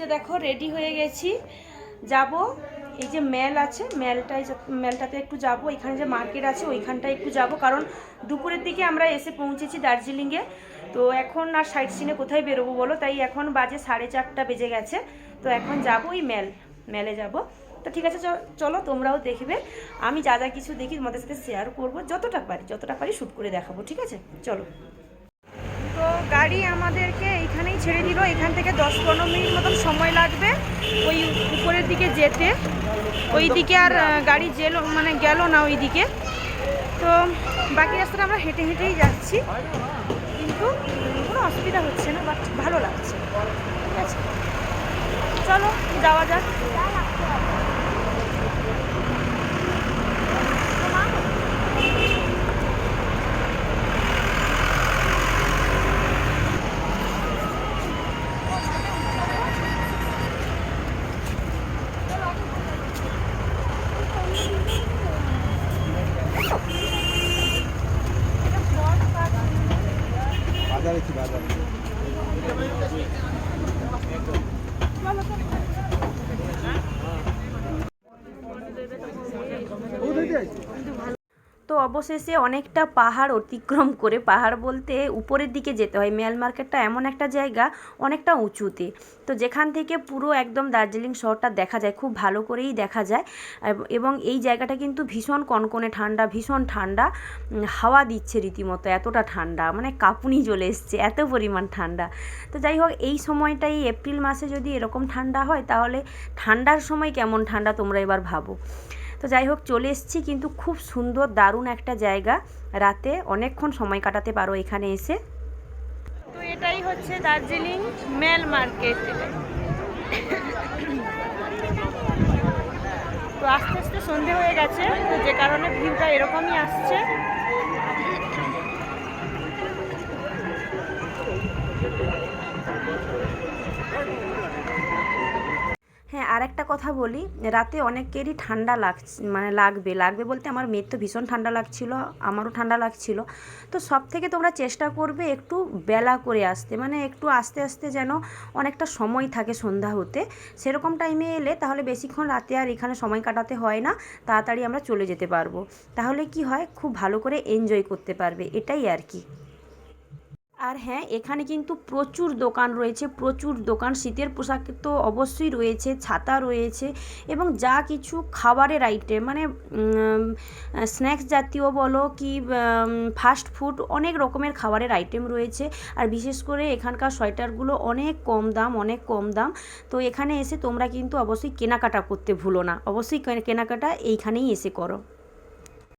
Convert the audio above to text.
যে দেখো রেডি হয়ে গেছি। যাব। এই যে মেল আছে মেলটায় মেলটাতে একটু যাব। এখানে যে মার্কেট আছে, ওইখানটায় একটু যাব। কারণ দুপুরের দিকে আমরা এসে পৌঁছেছি দার্জিলিংয়ে। তো এখন আর সাইড সিনে কোথায় বেরোবো বলো? তাই এখন বাজে সাড়ে চারটা বেজে গেছে। তো এখন যাব ওই মেল মেলে যাব। তো ঠিক আছে চলো, তোমরাও দেখবে। আমি যা যা কিছু দেখি তোমাদের সাথে শেয়ার করব। যতটা পারি যতটা পারি শ্যুট করে দেখাবো। ঠিক আছে? চলো। তো গাড়ি আমাদেরকে এইখানেই ছেড়ে দিল। এখান থেকে দশ পনেরো মিনিট মতন সময় লাগবে ওই উপরের দিকে যেতে। ওই দিকে আর গাড়ি যেল মানে গেল না ওই দিকে তো বাকি রাস্তাটা আমরা হেঁটে হেঁটেই যাচ্ছি। কিন্তু কোনো অসুবিধা হচ্ছে না বাট ভালো লাগছে। ঠিক আছে। চলো, যাওয়া যাক। বাজারে বাজারে? তো অবশেষে অনেকটা পাহাড় অতিক্রম করে পাহাড় বলতে উপরের দিকে যেতে হয়। মেল মার্কেটটা এমন একটা জায়গা, অনেকটা উঁচুতে। তো যেখান থেকে পুরো একদম দার্জিলিং শহরটা দেখা যায়, খুব ভালো করেই দেখা যায়। এবং এই জায়গাটা কিন্তু ভীষণ কনকনে ঠান্ডা, ভীষণ ঠান্ডা। হাওয়া দিচ্ছে রীতিমতো, এতটা ঠান্ডা। মানে কাঁপুনি চলে এসছে, এত পরিমাণ ঠান্ডা। তো যাই হোক, এই সময়টাই এপ্রিল মাসে যদি এরকম ঠান্ডা হয়, তাহলে ঠান্ডার সময় কেমন ঠান্ডা তোমরা এবার ভাবো। তো যাই হোক চলে এসেছি কিন্তু খুব সুন্দর, দারুণ একটা জায়গা। রাতে অনেকক্ষণ সময় কাটাতে পারো এখানে এসে। তো এটাই হচ্ছে দার্জিলিং মেল মার্কেট। তো আস্তে আস্তে সন্ধে হয়ে গেছে, তো যে কারণে ভিউটা এরকমই আসছে। হ্যাঁ আর একটা কথা বলি। রাতে অনেকেরই ঠান্ডা লাগছে মানে লাগবে। লাগবে বলতে আমার মেয়ের তো ভীষণ ঠান্ডা লাগছিল, আমারও ঠান্ডা লাগছিল। তো সব থেকে তোমরা চেষ্টা করবে একটু বেলা করে আসতে মানে একটু আস্তে আস্তে যেন অনেকটা সময় থাকে সন্ধ্যা হতে। সেরকম টাইমে এলে তাহলে বেশিক্ষণ রাতে আর এখানে সময় কাটাতে হয় না, তাড়াতাড়ি আমরা চলে যেতে পারব। তাহলে কি হয়? খুব ভালো করে এনজয় করতে পারবে, এটাই আর কি। আর হ্যাঁ এখানে কিন্তু প্রচুর দোকান রয়েছে, প্রচুর দোকান। শীতের পোশাক তো অবশ্যই রয়েছে, ছাতা রয়েছে এবং যা কিছু খাবারের আইটেম মানে স্ন্যাক্স জাতীয় বলো কি ফাস্ট ফুড অনেক রকমের খাবারের আইটেম রয়েছে। আর বিশেষ করে এখানকার সোয়েটারগুলো অনেক কম দাম, অনেক কম দাম। তো এখানে এসে তোমরা কিন্তু অবশ্যই কেনাকাটা করতে ভুলো না। অবশ্যই কেনাকাটা এইখানেই এসে করো।